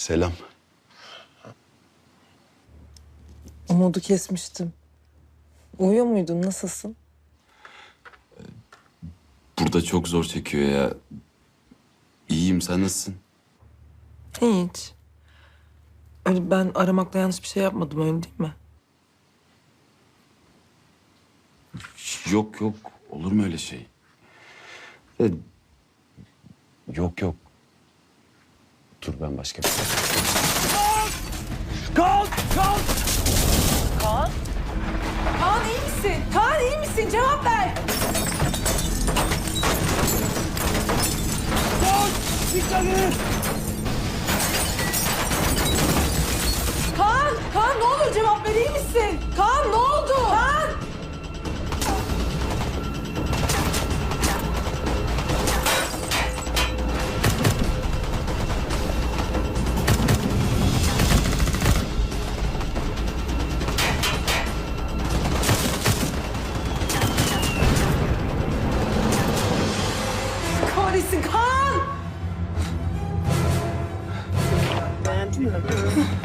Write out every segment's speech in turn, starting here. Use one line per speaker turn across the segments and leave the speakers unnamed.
Selam.
Umudu kesmiştim. Uyuyor muydun? Nasılsın?
Burada çok zor çekiyor ya. İyiyim sen nasılsın?
Hiç. Öyle ben aramakla yanlış bir şey yapmadım öyle değil mi?
Yok yok olur mu öyle şey? Yok yok. Dur ben başka bir şey.
Kalk! Kalk!
Kaan iyi misin? Kaan iyi misin? Cevap ver.
Kalk! Dikkat edin!
Kaan! Kaan ne olur cevap ver iyi misin? Kaan ne oldu? Kaan!
うん。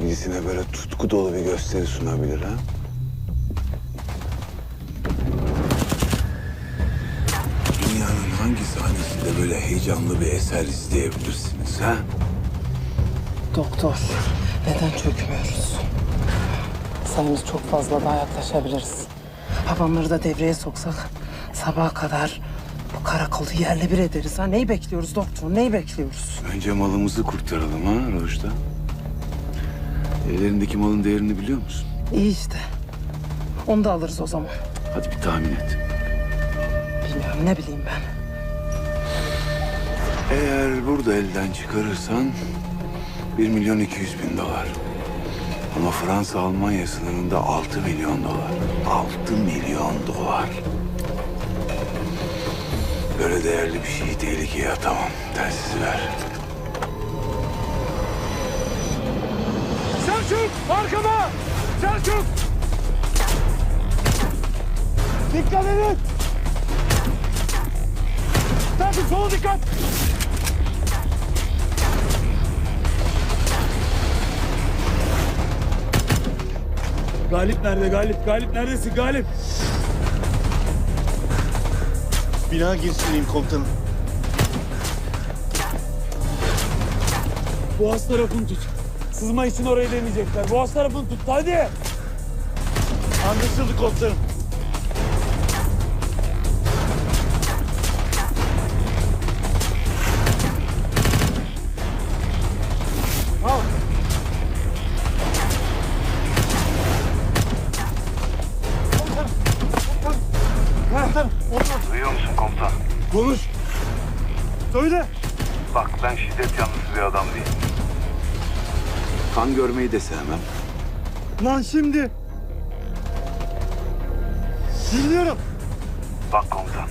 Sevgilisine böyle tutku dolu bir gösteri sunabilir ha? Dünyanın hangi sahnesinde böyle heyecanlı bir eser izleyebilirsiniz ha?
Doktor, neden çökmüyoruz? Sayımız çok fazla daha yaklaşabiliriz. Babamları da devreye soksak sabaha kadar bu karakolu yerle bir ederiz. Ha? Neyi bekliyoruz doktor? Neyi bekliyoruz?
Önce malımızı kurtaralım ha Rojda. Ellerindeki malın değerini biliyor musun?
İyi işte. Onu da alırız o zaman.
Hadi bir tahmin et.
Bilmiyorum ne bileyim ben.
Eğer burada elden çıkarırsan 1 milyon 200 bin dolar. Ama Fransa Almanya sınırında 6 milyon dolar. 6 milyon dolar. Böyle değerli bir şeyi tehlikeye atamam. Telsizi ver.
Selçuk! Arkama! Selçuk! Dikkat edin! Selçuk sola dikkat! Galip nerede Galip? Galip neredesin Galip?
Bina girişindeyim komutanım.
Boğaz tarafını tut. Sızma için orayı deneyecekler. Boğaz tarafını tut hadi.
Anlaşıldı komutanım.
Görmeyi de sevmem.
Lan şimdi. Dinliyorum.
Bak komutan.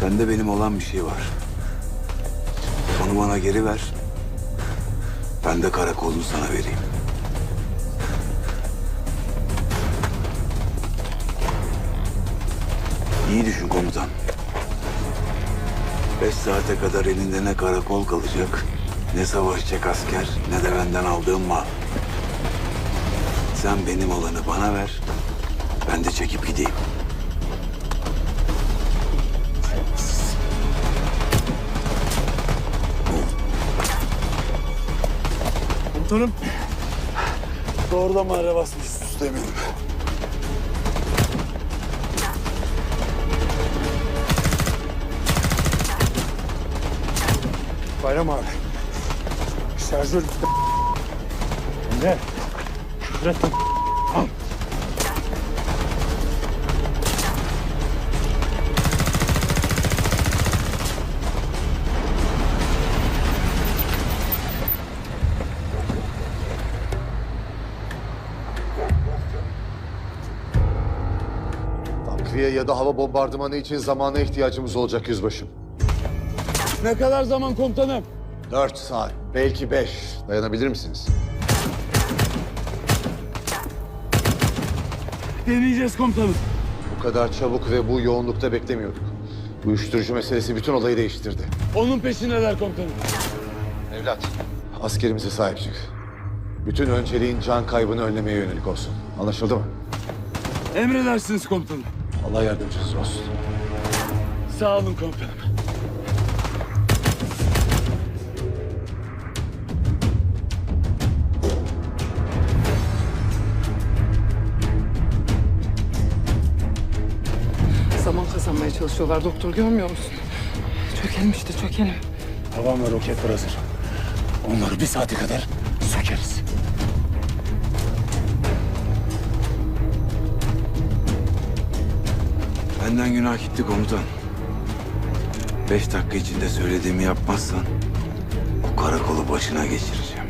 Sende benim olan bir şey var. Onu bana geri ver. Ben de karakolunu sana vereyim. İyi düşün komutan. Beş saate kadar elinde ne karakol kalacak, ne savaşacak asker, ne de benden aldığım mal. Sen benim olanı bana ver, ben de çekip gideyim.
Komutanım. Doğrudan mağara basmışız usta eminim.
Bayram abi. Şarjör bitti.
Ne? Ürettim. Al.
Takviye ya da hava bombardımanı için zamana ihtiyacımız olacak yüzbaşım.
Ne kadar zaman komutanım?
Dört saat, belki beş. Dayanabilir misiniz?
Deneyeceğiz komutanım.
Bu kadar çabuk ve bu yoğunlukta beklemiyorduk. Bu uyuşturucu meselesi bütün olayı değiştirdi.
Onun peşindeler komutanım.
Evlat, askerimize sahip çık. Bütün önceliğin can kaybını önlemeye yönelik olsun. Anlaşıldı mı?
Emredersiniz komutanım.
Allah yardımcınız olsun.
Sağ olun komutanım.
Kazanmaya çalışıyorlar doktor görmüyor musun? Çökelim işte çökelim.
Havan ve roketler hazır. Onları bir saate kadar sökeriz.
Benden günah gitti komutan. Beş dakika içinde söylediğimi yapmazsan bu karakolu başına geçireceğim.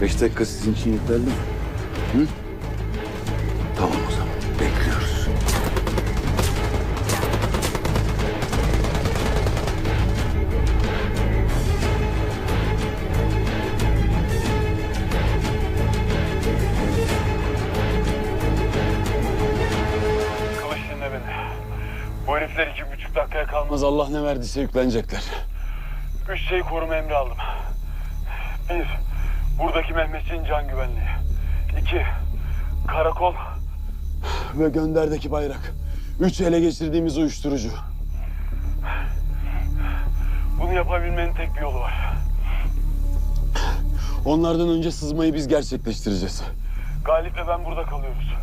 Beş dakika sizin için yeterli mi? Hı?
Allah ne verdiyse yüklenecekler. Üç şey koruma emri aldım. Bir, buradaki Mehmetçiğin can güvenliği. İki, karakol. Ve gönderdeki bayrak. Üç ele geçirdiğimiz uyuşturucu. Bunu yapabilmenin tek bir yolu var. Onlardan önce sızmayı biz gerçekleştireceğiz. Galip ve ben burada kalıyoruz.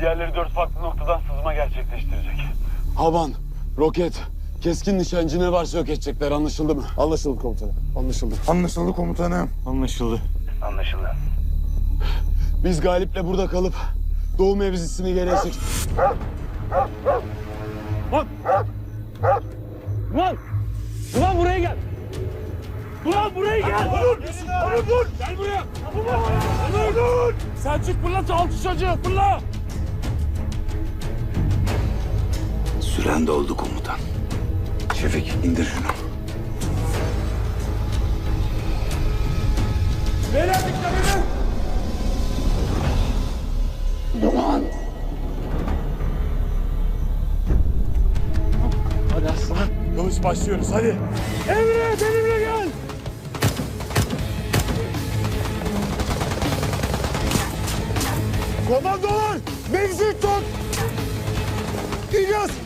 Diğerleri dört farklı noktadan sızma gerçekleştirecek. Havan, roket, keskin nişancı ne varsa yok edecekler anlaşıldı mı?
Anlaşıldı komutanım. Anlaşıldı. Anlaşıldı komutanım.
Anlaşıldı. Anlaşıldı. Biz Galip'le burada kalıp doğu mevzisini geriye çek... Lan! Ulan! Ulan buraya gel! Ulan buraya gel! Dur! Dur dur! Gel buraya! Dur dur! Selçuk fırlat altı çocuğu fırla!
Süren doldu komutan. Şefik indir şunu.
Beyler dikkat edin! Duman! Hadi aslan. Yavuz başlıyoruz hadi. Emre benimle gel.
Komandolar! Mevzi tut! İlyas!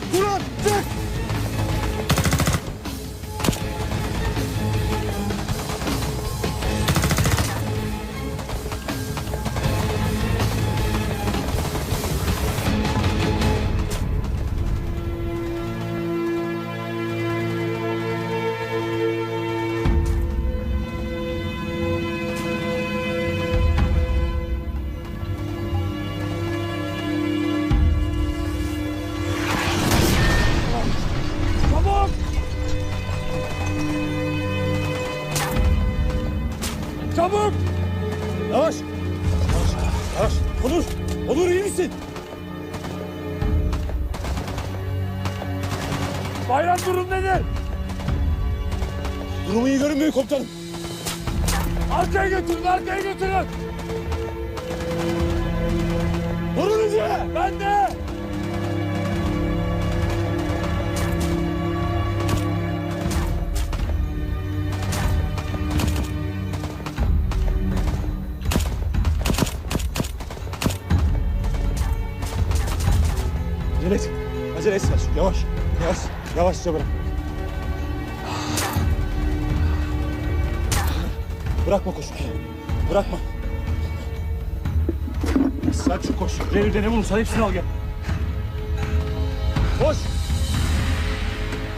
Vurun iyice!
Ben de!
Acele et. Acele et Selçuk. Yavaş. Yavaş. Yavaşça bırak. Bırakma koşmayı.
Bırakma. Koş. Revirde ne bulursan hepsini al gel. Koş.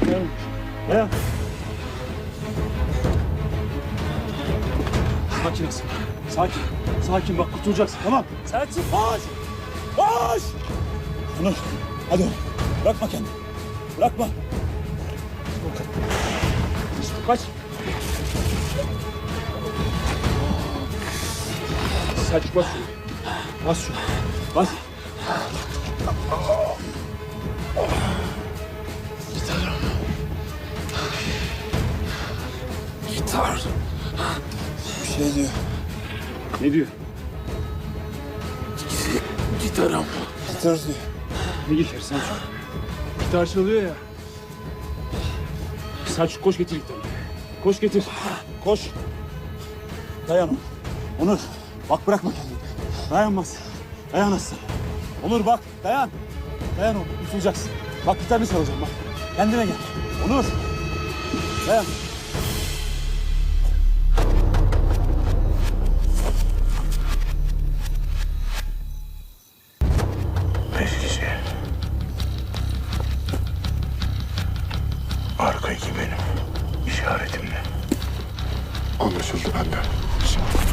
Dayan. Dayan. Sakin Asım. Sakin. Sakin bak kurtulacaksın tamam. Selçuk koş. Koş. Onur. Hadi oğlum. Bırakma kendini. Bırakma. Kaç. Selçuk bas şunu. Bas şunu. Bas.
Gitar. Bir şey diyor.
Ne diyor?
Gitarım. Gitar diyor.
Ne geçer Selçuk? Gitar çalıyor ya. Selçuk koş getir gitarı. Koş getir. Koş. Dayan Onur. Onur bak bırakma kendini. Dayanmaz. Dayan aslan. Onur bak dayan. Dayan Onur kurtulacaksın. Bak gitarını çalacağım bak. Kendine gel. Onur. Dayan.
Beş kişi. Arka iki benim. İşaretimle. Anlaşıldı benden.
Havancılardan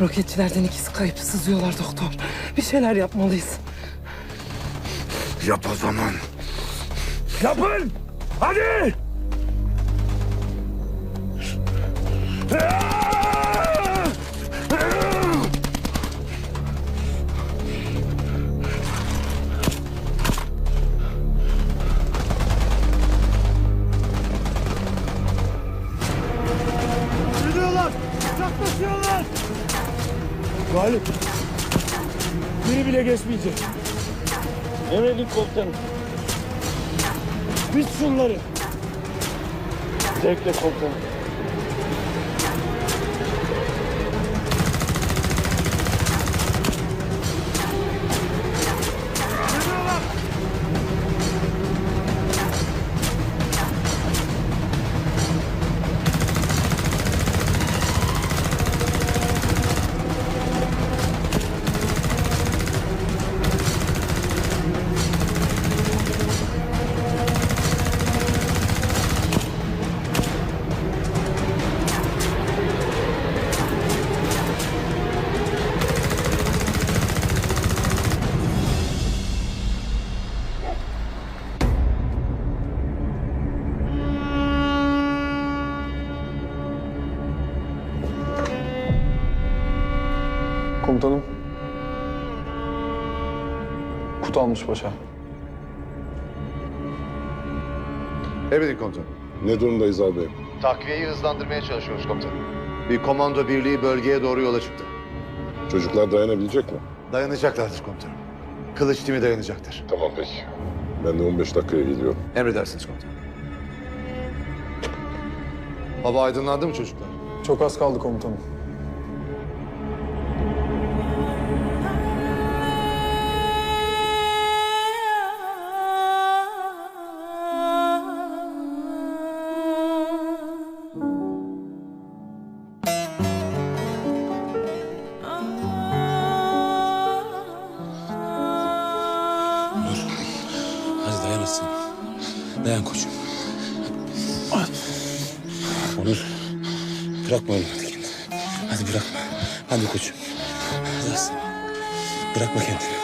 Roketçilerden ikisi kayıp sızıyorlar doktor. Bir şeyler yapmalıyız.
Yap o zaman.
Yapın! Hadi! Geçmeyecek. Emredin komutanım. Bit şunları. Zevkle. Komutanım.
Almış başa.
Emredin komutanım.
Ne durumdayız albeyim?
Takviyeyi hızlandırmaya çalışıyoruz komutanım. Bir komando birliği bölgeye doğru yola çıktı.
Çocuklar dayanabilecek mi?
Dayanacaklardır komutanım. Kılıç timi dayanacaktır.
Tamam peki. Ben de 15 dakikaya geliyorum.
Emredersiniz komutanım. Hava aydınlandı mı çocuklar?
Çok az kaldı komutanım.
Dayan koçum. Onur. Bırakma oğlum hadi kendini. Hadi bırakma. Hadi koçum. Hadi. Bırakma kendini.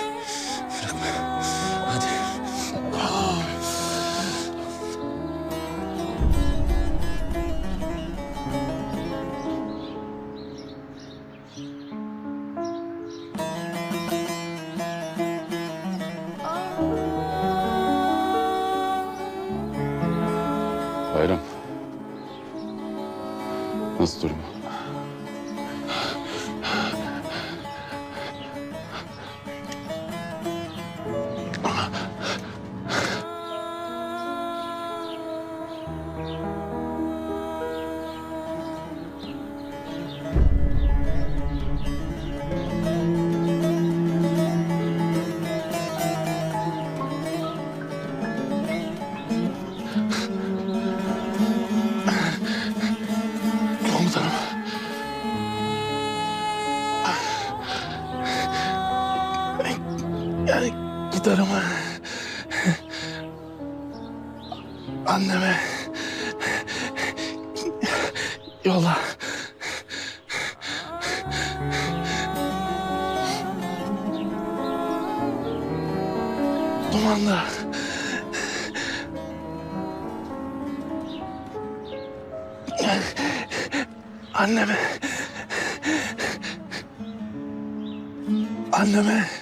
Bayram. Nasıl durum?
Yani gitarımı anneme yola dumanda anneme anneme